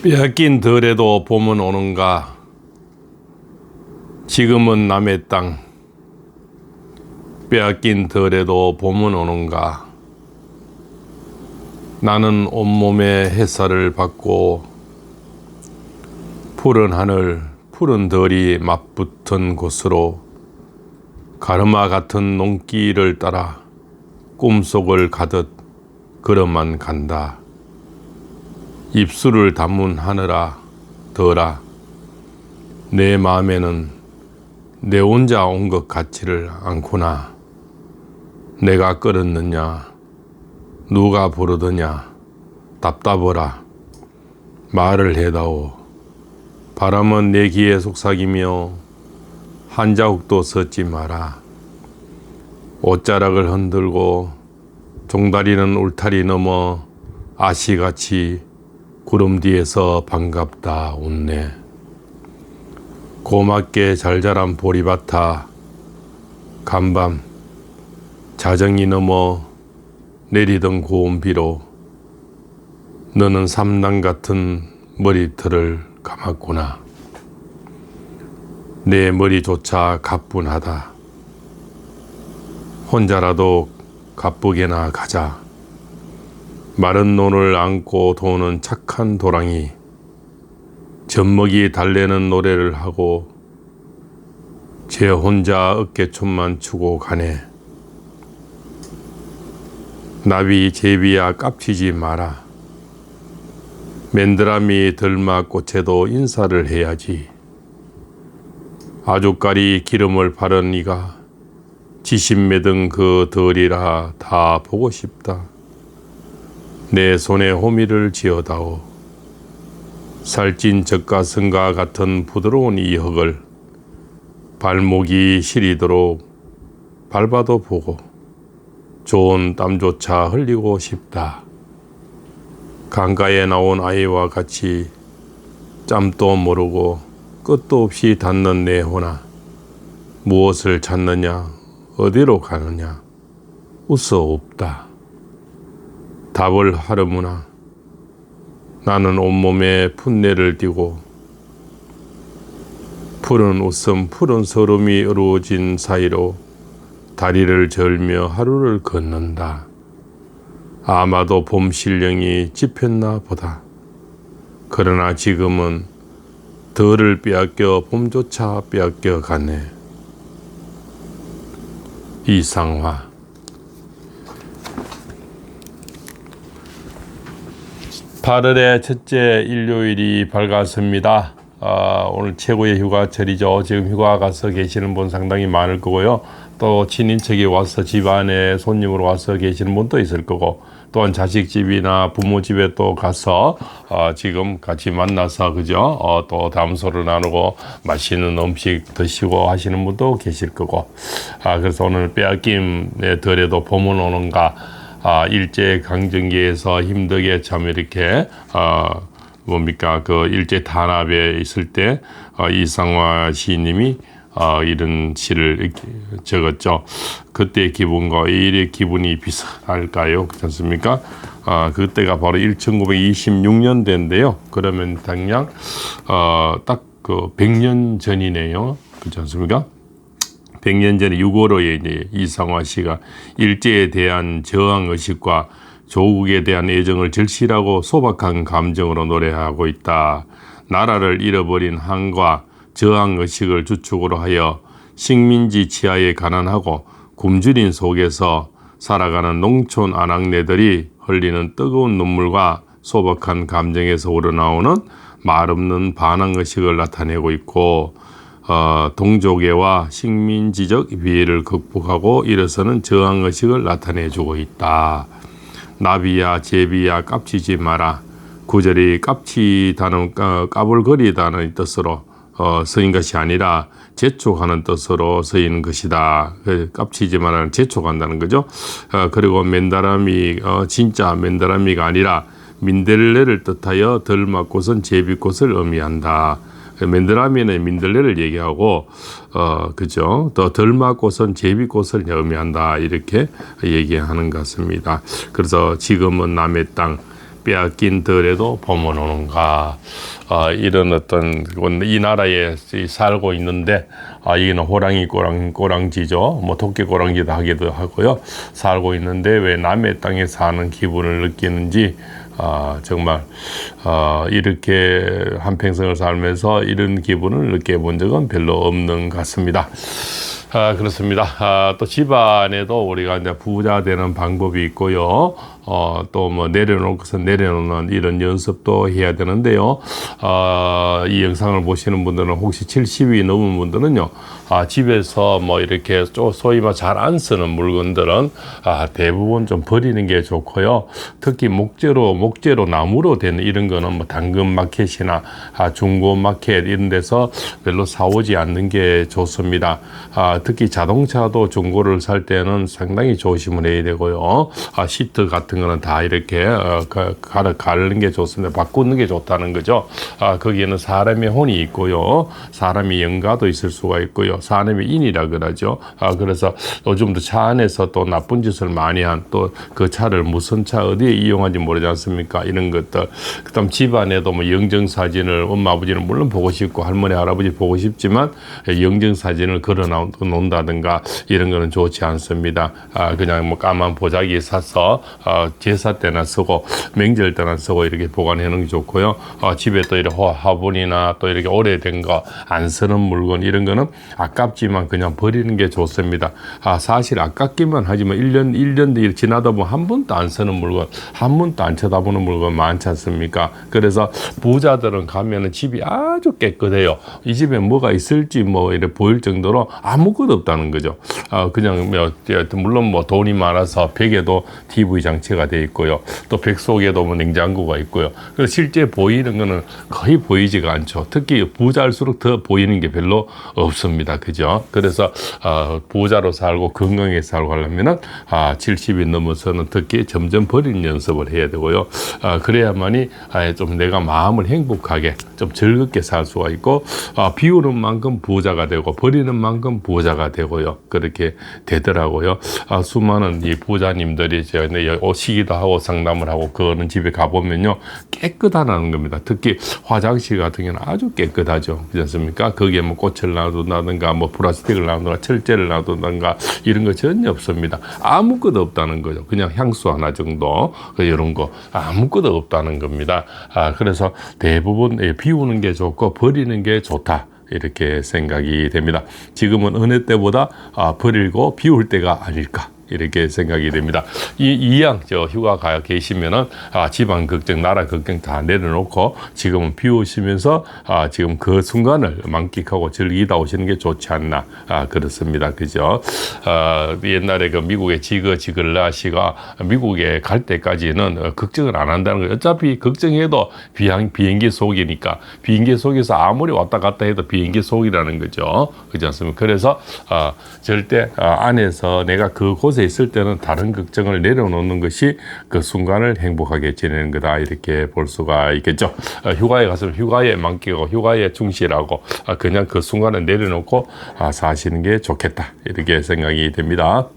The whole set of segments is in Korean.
빼앗긴 덜에도 봄은 오는가? 지금은 남의 땅. 빼앗긴 덜에도 봄은 오는가? 나는 온몸에 햇살을 받고 푸른 하늘 푸른 덜이 맞붙은 곳으로 가르마 같은 농길을 따라 꿈속을 가듯 걸어만 간다. 입술을 하늘아 덜아 내 마음에는 내 혼자 온 것 같지를 않구나. 내가 끌었느냐? 누가 부르더냐? 답답하라. 말을 해다오. 바람은 내 귀에 속삭이며 한 자국도 섰지 마라. 옷자락을 흔들고 종다리는 울타리 넘어 아시같이 구름 뒤에서 반갑다 웃네. 고맙게 잘 자란 보리밭아 간밤 자정이 넘어 내리던 고운 비로 너는 삼남 같은 머리털을 감았구나. 내 머리조차 가뿐하다. 혼자라도 가쁘게나 가자. 마른 논을 안고 도는 착한 도랑이 젖먹이 달래는 노래를 하고 제 혼자 어깨춤만 추고 가네. 나비 제비야 깝치지 마라. 맨드라미 들마 꽃에도 인사를 해야지. 아주까리 기름을 바른 이가 지심 매든 그 덜이라 다 보고 싶다. 내 손에 호미를 지어다오. 살찐 젖가슴과 같은 부드러운 이 흙을 발목이 시리도록 밟아도 보고 좋은 땀조차 흘리고 싶다. 강가에 나온 아이와 같이 짬도 모르고 끝도 없이 닿는 내 호나 무엇을 찾느냐 어디로 가느냐 웃어 없다. 답을 하려무나 나는 온몸에 풋내를 띠고 푸른 웃음 푸른 서름이 이루어진 사이로 다리를 절며 하루를 걷는다. 아마도 봄 실령이 집혔나 보다. 그러나 지금은 덜을 빼앗겨 봄조차 빼앗겨 가네. 이상화 8월의 첫째 일요일이 밝았습니다. 아, 오늘 최고의 휴가철이죠. 지금 휴가 가서 계시는 분 상당히 많을 거고요. 또 친인척이 와서 집안에 손님으로 와서 계시는 분도 있을 거고 또한 자식 집이나 부모 집에 또 가서 어, 지금 같이 만나서 그죠 어, 또 담소를 나누고 맛있는 음식 드시고 하시는 분도 계실 거고 아 그래서 오늘 빼앗김에 덜에도 봄은 오는가 아, 일제 강점기에서 힘들게 참 이렇게 어, 뭡니까 그 일제 탄압에 있을 때 어, 이상화 시인님이 어, 이런 시를 적었죠. 그때 기분과 이일의 기분이 비슷할까요? 그렇지 않습니까? 어, 그때가 바로 1926년대인데요. 그러면 당장 어, 딱그 100년 전이네요. 그렇지 않습니까? 100년 전에 6월호에 이제 이상화 씨가 일제에 대한 저항 의식과 조국에 대한 애정을 절실하고 소박한 감정으로 노래하고 있다. 나라를 잃어버린 한과 저항 의식을 주축으로 하여 식민지 치하에 가난하고 굶주린 속에서 살아가는 농촌 아낙네들이 흘리는 뜨거운 눈물과 소박한 감정에서 우러나오는 말없는 반항 의식을 나타내고 있고 어, 동족애와 식민지적 위해를 극복하고 일어서는 저항 의식을 나타내주고 있다. 나비야 제비야 깝치지 마라. 구절이 깝치다는 어, 까불거리다는 뜻으로 어, 서인 것이 아니라 재촉하는 뜻으로 서인 것이다. 그 깝치지 말라는 재촉한다는 거죠. 어, 그리고 맨다람이 어, 진짜 맨다람이가 아니라 민들레를 뜻하여 덜 맞고선 제비꽃을 의미한다. 맨드라미는 민들레를 얘기하고 어 그죠? 더 덜 맞고선 제비꽃을 의미한다 이렇게 얘기하는 것 같습니다. 그래서 지금은 남의 땅 빼앗긴더라도 봄은 오는가 아, 이런 어떤 건이 나라에 이 살고 있는데 아, 이게는 호랑이 꼬랑, 꼬랑지죠. 뭐 토끼 꼬랑지도 하기도 하고요. 살고 있는데 왜 남의 땅에 사는 기분을 느끼는지 아, 정말 아, 이렇게 한평생을 살면서 이런 기분을 느껴본 적은 별로 없는 것 같습니다. 아, 그렇습니다. 아, 또 집안에도 우리가 이제 부자 되는 방법이 있고요. 어, 또 뭐 내려놓고서 내려놓는 이런 연습도 해야 되는데요. 어, 이 영상을 보시는 분들은 혹시 70이 넘은 분들은요, 아, 집에서 뭐 이렇게 좀 소위 말 잘 안 쓰는 물건들은 아, 대부분 좀 버리는 게 좋고요. 특히 목재로, 목재로 나무로 된 이런 거는 뭐 당근 마켓이나 아, 중고 마켓 이런 데서 별로 사오지 않는 게 좋습니다. 아, 특히 자동차도 중고를 살 때는 상당히 조심을 해야 되고요. 아, 시트 같은 거는 다 이렇게 어, 가, 가르, 가르는 게 좋습니다. 바꾸는 게 좋다는 거죠. 아, 거기에는 사람의 혼이 있고요. 사람이 영가도 있을 수가 있고요. 사람의 인이라 그러죠. 아, 그래서 요즘도 차 안에서 또 나쁜 짓을 많이 한 또 그 차를 무슨 차 어디에 이용하는지 모르지 않습니까? 이런 것들. 그 다음 집안에도 뭐 영정 사진을 엄마 아버지는 물론 보고 싶고 할머니 할아버지 보고 싶지만 영정 사진을 걸어 놓는다든가 이런 거는 좋지 않습니다. 아, 그냥 뭐 까만 보자기 사서 어, 제사 때나 쓰고 명절 때나 쓰고 이렇게 보관해 놓는 게 좋고요. 어, 집에 또 이렇게 화- 화분이나 또 이렇게 오래된 거 안 쓰는 물건 이런 거는 아깝지만 그냥 버리는 게 좋습니다. 아, 사실 아깝기만 하지만 1년, 1년 뒤 지나다 보면 한 번도 안 쓰는 물건, 한 번도 안 쳐다보는 물건 많지 않습니까? 그래서 부자들은 가면은 집이 아주 깨끗해요. 이 집에 뭐가 있을지 뭐 이렇게 보일 정도로 아무것도 없다는 거죠. 아, 그냥 뭐, 물론 뭐 돈이 많아서 벽에도 TV 장치가 돼 있고요. 또 벽 속에도 뭐 냉장고가 있고요. 그래서 실제 보이는 거는 거의 보이지가 않죠. 특히 부자일수록 더 보이는 게 별로 없습니다. 그죠? 그래서 아, 부자로 살고 건강하게 살고 하려면은 아, 70이 넘어서는 특히 점점 버리는 연습을 해야 되고요. 아, 그래야만이 아, 좀 내가 마음을 행복하게 좀 즐겁게 살 수가 있고 아, 비우는 만큼 부자가 되고 버리는 만큼 부자가 되고요. 그렇게 되더라고요. 아, 수많은 이 부자님들이 오 시기도 하고 상담을 하고 그거는 집에 가보면요 깨끗하다는 겁니다. 특히 화장실 같은 경우는 아주 깨끗하죠. 그렇지 않습니까? 거기에 뭐 꽃을 놔둔다든가 뭐 플라스틱을 놔둔다든가 철제를 놔둔다든가 이런 거 전혀 없습니다. 아무것도 없다는 거죠. 그냥 향수 하나 정도 그 이런 거 아무것도 없다는 겁니다. 아, 그래서 대부분 예, 비우는 게 좋고 버리는 게 좋다. 이렇게 생각이 됩니다. 지금은 어느 때보다 아, 버리고 비울 때가 아닐까. 이렇게 생각이 됩니다. 이 이양 저 휴가 가 계시면은 아 집안 걱정, 나라 걱정 다 내려놓고 지금은 비우시면서 아 지금 그 순간을 만끽하고 즐기다 오시는 게 좋지 않나 아 그렇습니다. 그죠? 아 옛날에 그 미국의 지거 지글라 씨가 미국에 갈 때까지는 어, 걱정을 안 한다는 거예요. 어차피 걱정해도 비행 비행기 속이니까 비행기 속에서 아무리 왔다 갔다 해도 비행기 속이라는 거죠. 그렇지 않습니까? 그래서 아 절대 아, 안에서 내가 그 곳에 있을 때는 다른 걱정을 내려놓는 것이 그 순간을 행복하게 지내는 거다 이렇게 볼 수가 있겠죠. 아, 휴가에 가서 휴가에 만끽하고 휴가에 충실하고 아, 그냥 그 순간을 내려놓고 아, 사시는 게 좋겠다 이렇게 생각이 됩니다.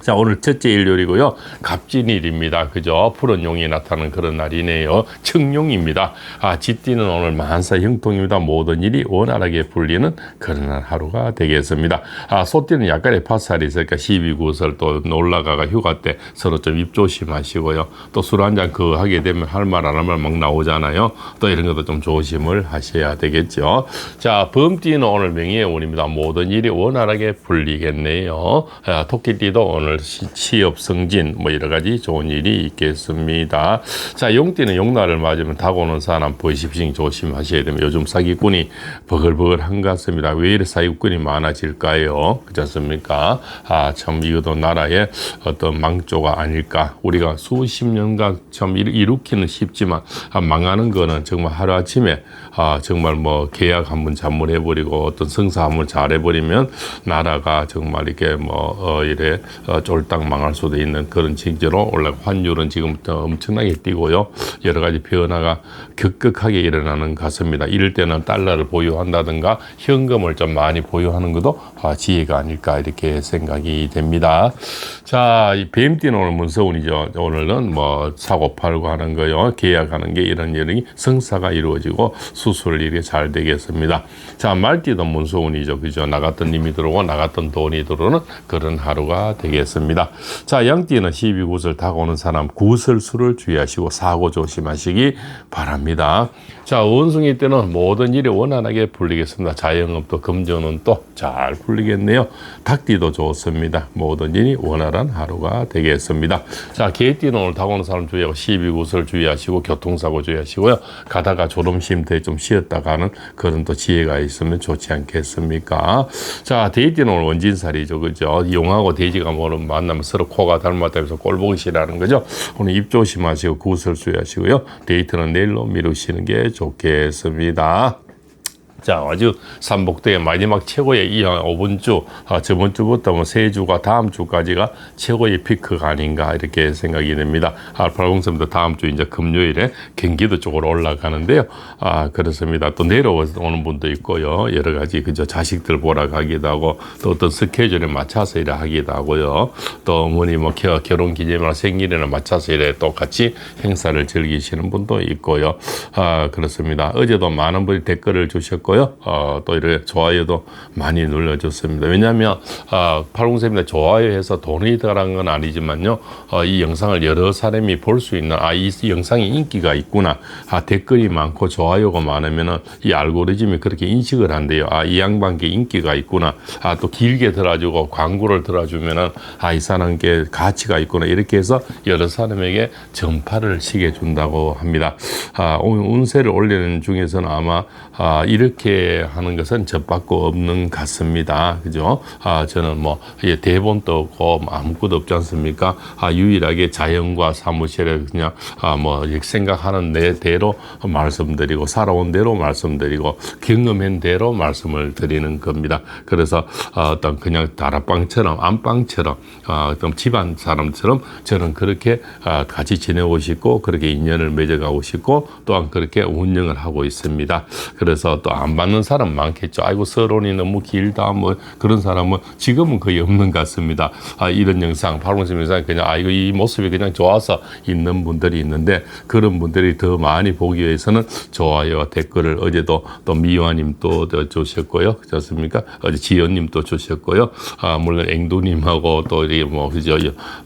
자, 오늘 첫째 일요일이고요. 갑진일입니다. 그죠? 푸른 용이 나타나는 그런 날이네요. 청룡입니다. 아, 쥐띠는 오늘 만사 형통입니다. 모든 일이 원활하게 풀리는 그런 날 하루가 되겠습니다. 아, 소띠는 약간의 파살이 있으니까 12구설 또 올라가가 휴가 때 서로 좀 입 조심하시고요. 또 술 한잔 그 하게 되면 할 말 안 할 말 막 나오잖아요. 또 이런 것도 좀 조심을 하셔야 되겠죠. 자, 범띠는 오늘 명예의 운입니다. 모든 일이 원활하게 풀리겠네요. 아, 토끼띠도 오늘 시- 취업 승진 뭐 여러 가지 좋은 일이 있겠습니다. 자, 용띠는 용날을 맞으면 다가오는 사람 보이십싱 조심하셔야 됩니다. 요즘 사기꾼이 버글버글한 것 같습니다. 왜 이래 사기꾼이 많아질까요? 그렇지 않습니까? 아, 참 이것도 나라의 어떤 망조가 아닐까. 우리가 수십 년간 참 일- 이루기는 쉽지만 아, 망하는 거는 정말 하루 아침에 아, 정말 뭐 계약 한번 잘못해버리고 어떤 성사 한번 잘해버리면 나라가 정말 이렇게 뭐 어, 이래 어, 어, 쫄딱 망할 수도 있는 그런 징조로 올라 환율은 지금부터 엄청나게 뛰고요. 여러 가지 변화가 급격하게 일어나는 것 같습니다. 이럴 때는 달러를 보유한다든가 현금을 좀 많이 보유하는 것도 아, 지혜가 아닐까 이렇게 생각이 됩니다. 자, 이 뱀띠는 오늘 문서운이죠. 오늘은 뭐 사고 팔고 하는 거요, 계약하는 게 이런 일이 성사가 이루어지고 수술 일이 잘 되겠습니다. 자, 말띠도 문서운이죠. 그죠? 나갔던 님이 들어오고 나갔던 돈이 들어오는 그런 하루가 되겠습니다. 자, 양띠는 12구슬 타고 오는 사람 구설수를 주의하시고 사고 조심하시기 바랍니다. 자, 원숭이 때는 모든 일이 원활하게 풀리겠습니다. 자영업도 금전은 또 잘 풀리겠네요. 닭띠도 좋습니다. 모든 일이 원활한 하루가 되겠습니다. 자, 개띠는 오늘 타고 오는 사람 주의하고 12구슬 주의하시고 교통사고 주의하시고요. 가다가 졸음쉼터에 좀 쉬었다 가는 그런 또 지혜가 있으면 좋지 않겠습니까? 자, 돼지띠는 오늘 원진살이죠. 그죠? 용하고 돼지가 뭐 만나면 서로 코가 닮았다 해서 꼴 보기 싫어하는 거죠. 오늘 입 조심하시고 구슬 주의하시고요. 데이트는 내일로 미루시는 게 좋겠습니다. 자, 아주 삼복대의 마지막 최고의 이 5분 주, 아, 저번 주부터 뭐 세 주가 다음 주까지가 최고의 피크가 아닌가 이렇게 생각이 됩니다. 아, 팔공섬도 다음 주 이제 금요일에 경기도 쪽으로 올라가는데요. 아, 그렇습니다. 또 내려오는 분도 있고요. 여러 가지 그저 자식들 보러 가기도 하고 또 어떤 스케줄에 맞춰서 일을 하기도 하고요. 또 어머니 뭐 겨- 결혼 기념이나 생일에나 맞춰서 일에 또 같이 행사를 즐기시는 분도 있고요. 아, 그렇습니다. 어제도 많은 분이 댓글을 주셨고 요. 어, 또 이렇게 좋아요도 많이 눌러줬습니다. 왜냐하면 아, 팔공쌤이 좋아요해서 돈이 들어간 건 아니지만요. 어, 이 영상을 여러 사람이 볼 수 있는 아, 이 영상이 인기가 있구나. 아, 댓글이 많고 좋아요가 많으면은 이 알고리즘이 그렇게 인식을 한대요. 아, 이 양반께 인기가 있구나. 아, 또 길게 들어주고 광고를 들어주면은 아, 이 사람께 가치가 있구나. 이렇게 해서 여러 사람에게 전파를 시게 준다고 합니다. 아, 운세를 올리는 중에서는 아마 아, 이렇게 하는 것은 접받고 없는 것 같습니다. 그죠? 아, 저는 뭐 예, 대본도 없고 뭐 아무것도 없지 않습니까? 아, 유일하게 자연과 사무실에 그냥 아, 뭐 이렇게 생각하는 내 대로 말씀드리고 살아온 대로 말씀드리고 경험한 대로 말씀을 드리는 겁니다. 그래서 아, 어떤 그냥 다락방처럼 안방처럼 아, 어떤 집안 사람처럼 저는 그렇게 아, 같이 지내고 싶고 그렇게 인연을 맺어가고 싶고 또한 그렇게 운영을 하고 있습니다. 그래서 또안 받는 사람 많겠죠. 아이고 서론이 너무 길다 뭐 그런 사람은 지금은 거의 없는 것 같습니다. 아, 이런 영상 팔공심 영상 그냥 아이고 이 모습이 그냥 좋아서 있는 분들이 있는데 그런 분들이 더 많이 보기 위해서는 좋아요와 댓글을 어제도 또 미화님 또 주셨고요. 그렇습니까? 어제 지연님 또 주셨고요. 아, 물론 앵두님하고 또 이렇게 뭐 그죠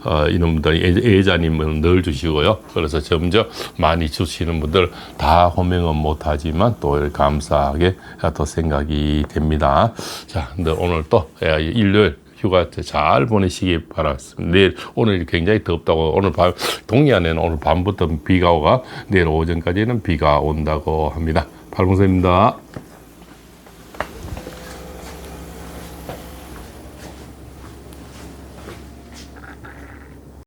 어, 이놈들 애자님은 늘 주시고요. 그래서 점점 많이 주시는 분들 다 호명은 못하지만 또 감사하게 또 생각이 됩니다. 자, 근데 오늘 또 예, 일요일 휴가 잘 보내시기 바랍니다. 내일 오늘 굉장히 덥다고 오늘 밤 동해안에는 오늘 밤부터 비가 오가 내일 오전까지는 비가 온다고 합니다. 팔공사입니다.